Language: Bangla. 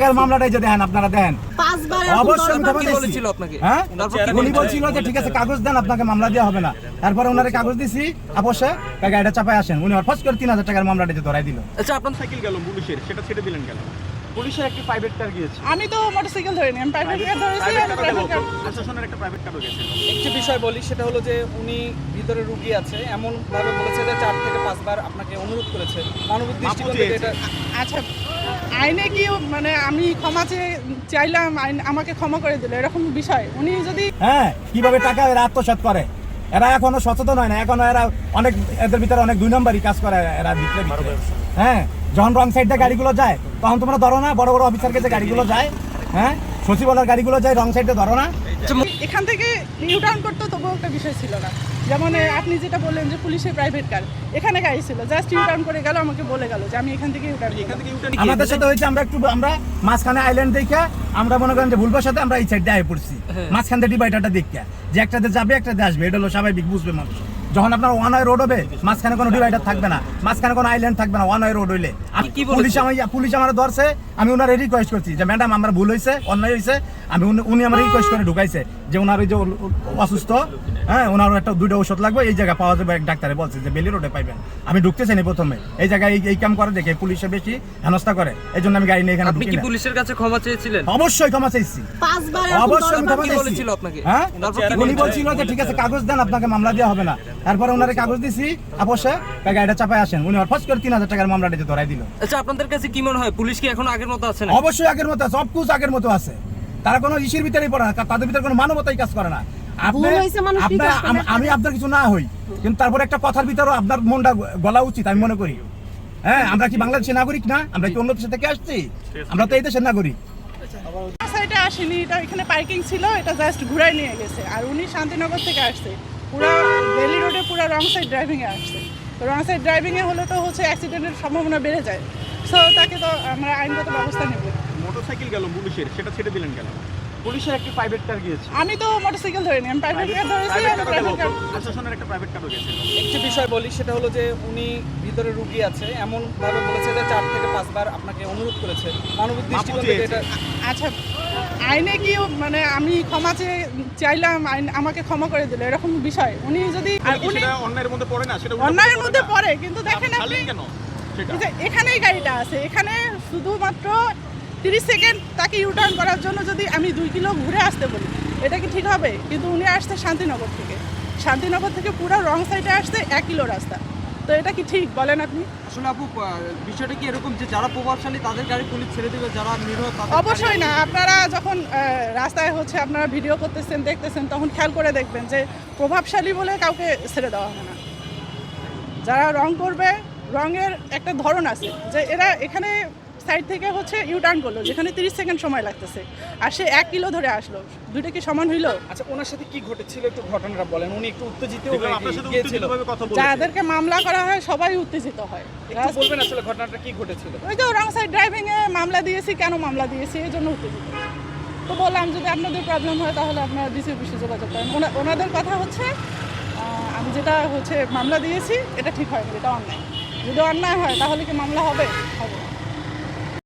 মামলাটাই যে দেন আপনারা? হ্যাঁ? উনি বলছিল। যে ঠিক আছে কাগজ দেন আপনাকে মামলা দেওয়া হবে না। তারপরে ওনারে কাগজ দিছি অবশ্যই গাড়িটা চাপায় আসেন। উনি করে তিন হাজার টাকার মামলাটা যে ধরাই দিল। আচ্ছা আপনার সাইকেল গেল পুলিশের সেটা ছেড়ে দিলেন কেন? পুলিশের একটি প্রাইভেট কার গিয়েছে। আমি তো মোটরসাইকেল ধরিনি আমি প্রাইভেট কার ধরেছি আমি প্রাইভেট কার প্রশাসনের একটা প্রাইভেট কারও গেছিল একটি বিষয় বলি সেটা হলো যে উনি ভিতরে রুগী আছে এমন ভাবে বলেছে যে চার থেকে পাঁচবার আপনাকে অনুরোধ করেছে। মানবিক দৃষ্টিকোণ থেকে এটা আচ্ছা আইনে কি মানে আমি ক্ষমা চেয়ে চাইলাম আইন আমাকে ক্ষমা করে দিল এরকম বিষয়। উনি যদি হ্যাঁ কীভাবে টাকা এরা আত্মসাৎ করে? এরা এখনও সচেতন হয় না এখনও এরা অনেক এদের ভিতরে অনেক দুই নম্বরই কাজ করে এরা ভিতরে। হ্যাঁ যখন রং সাইডে গাড়িগুলো যায় তখন তোমরা ধরো না বড় বড় অফিসার কাছে গাড়িগুলো যায় হ্যাঁ? সচিবালয়ের গাড়িগুলো যায় রং সাইডে ধরো না। এখান থেকে ইউটার্ন করতে তবুও একটা বিষয় ছিল না। যেমন আপনি যেটা বললেন যে পুলিশের প্রাইভেট কার এখানে গাড়ি ছিল। জাস্ট ইউটার্ন করে গেল আমাকে বলে গেল যে আমি এখান থেকে ইউটার্ন এখান থেকে ইউটার্ন আমাদের সাথে হয়েছে আমরা একটু আমরা মাঝখানে আইল্যান্ড দেখে আমরা মনে করেন যে ভুলবার সাথে আমরা এই সাইডে আয় পড়ছি। মাঝখান থেকে ডিভাইডারটা দেখে যে একটাতে যাবে একটাতে আসবে এটা হলো স্বাভাবিক বুঝবে মানুষ। যখন আপনার ওয়ান ওয়ে রোড হবে মাঝখানে কোনো ডিভাইডার থাকবে না মাঝখানে কোনো আইল্যান্ড থাকবে না ওয়ান ওয়ে রোড হইলে আর কি বলেছে? পুলিশ আমার পুলিশ আমার ধরছে আমি ওনার রিকোয়েস্ট করছি যে ম্যাডাম আমার ভুল হয়েছে অন্যায় হয়েছে আমি উনি- আমার রিকোয়েস্ট করে ঢুকাইছে যে ওনার ওই যে অসুস্থ হ্যাঁ ওনার একটা দুইটা ওষুধ লাগবে এই জায়গায় পাওয়া যাবে। এক ডাক্তারে বলছে যে বেলি রোডে পাইবেন। আমি ঢুকতেছি না প্রথমে। এই জায়গায় এই- কাম করে দেখে পুলিশে বেশি হেনস্থা করে। এই জন্য আমি গাড়ি নিয়ে এখানে আপনি ঢুকি কি পুলিশের কাছে ক্ষমা চেয়েছিলেন? অবশ্যই ক্ষমা চাইছি পাঁচবার অবশ্যই ক্ষমা কি আপনাকে? হ্যাঁ? উনি বলছিল? যে ঠিক আছে কাগজ দেন আপনাকে মামলা দেওয়া হবে না। তারপরে ওনারে কাগজ দিছি অবশ্যই গাড়িটা চাপায় আসেন। উনি অফাস করে তিন হাজার টাকার মামলাটা ধরাই দিল। আচ্ছা আপনাদের কাছে কি মনে হয়? পুলিশ কি এখন আগের মতো আছে না অবশ্যই আগের মতো সব কিছু আগের মতো আছে। তারা কোনো ইসির ভিতরেই পড়ে না তাদের ভিতরে কোনো মানবতাই কাজ করে না। আম- আপনার কিছু না হই কিন্তু তারপরে একটা কথার ভিতরে আপনার মনটা গলা উচিত আমি মনে করি। হ্যাঁ আমরা কি বাংলাদেশের নাগরিক না? আমরা কি অন্য দেশ থেকে আসছি? আমরা তো এই দেশের নাগরিক। সাইডে আসেনি এটা এখানে পার্কিং ছিল এটা জাস্ট ঘুরাই নিয়ে গেছে। আর উনি শান্তিনগর থেকে আসছে। পুরো বেলি রোডে পুরো রং সাইড ড্রাইভিংয়ে আসছে। রং সাইড ড্রাইভিংয়ে হলে তো হচ্ছে অ্যাক্সিডেন্টের সম্ভাবনা বেড়ে যায়। সো তাকে তো আমরা আইনগত ব্যবস্থা নেব। মোটরসাইকেল গেল পুলিশের সেটা ছেড়ে দিলেন কেন? পুলিশের একটি প্রাইভেট কার গিয়েছে। আমি তো মোটরসাইকেল ধরিনি আমি প্রাইভেট কার ধরেছি প্রাইভেট আমি প্রাইভেট কার প্রশাসনের একটা প্রাইভেট কারও গেছিল একটি বিষয় বলি সেটা হলো যে উনি ভিতরে রুগী আছে এমন ভাবে বলেছে যে চার থেকে পাঁচবার আপনাকে অনুরোধ করেছে। মানবিক দৃষ্টিকোণ থেকে এটা আচ্ছা আইনে কি মানে আমি ক্ষমা চেয়ে চাইলাম আইন আমাকে ক্ষমা করে দিল এরকম বিষয়। উনি যদি অন্যায়ের মধ্যে পড়ে না সেটা অন্যায়ের মধ্যে পড়ে কিন্তু দেখেন আপনি কেন? এখানেই গাড়িটা আছে এখানে শুধুমাত্র তিরিশ সেকেন্ড তাকে ইউটার্ন করার জন্য যদি আমি দুই কিলো ঘুরে আসতে বলি এটা কি ঠিক হবে? কিন্তু উনি আসতে শান্তিনগর থেকে। শান্তিনগর থেকে পুরো রং সাইডে আসতে এক কিলো রাস্তা। তো এটা কি ঠিক বলেন আপনি? আসলে আপু বিষয়টা কি এরকম যে যারা প্রভাবশালী তাদের গাড়ি পুলিশ ছেড়ে দেবে যারা নিরহ অবশ্যই না। আপনারা যখন রাস্তায় হচ্ছে আপনারা ভিডিও করতেছেন দেখতেছেন তখন খেয়াল করে দেখবেন যে প্রভাবশালী বলে কাউকে ছেড়ে দেওয়া হয় না। যারা রং করবে রঙের একটা ধরন আছে যে এরা এখানে সাইড থেকে হচ্ছে ইউটার্ন করল যেখানে তিরিশ সেকেন্ড সময় লাগতেছে। আর সে এক কিলো ধরে আসলো। দুইটা কি সমান হইল? আচ্ছা ওনার সাথে কি ঘটেছিল একটু ঘটনাটা বলেন? উনি একটু উত্তেজিত আপনার সাথে গিয়েছিল। উত্তেজিতভাবে কথা বলেছে। যাদেরকে মামলা করা হয় সবাই উত্তেজিত হয়। একটু বলবেন আসলে ঘটনাটা কি ঘটেছিল? ওই যে রং সাইড ড্রাইভিং এ মামলা দিয়েছি কেন মামলা দিয়েছি এই জন্য উত্তেজিত। তো বললাম যদি আপনাদের প্রবলেম হয় তাহলে আপনারা ডিসি অফিসে যোগাযোগ করেন। ওনা- ওনাদের কথা হচ্ছে আমি যেটা হচ্ছে মামলা দিয়েছি এটা ঠিক হয়নি এটা অন্যায়। যদি অন্যায় হয় তাহলে কি মামলা হবে হবে।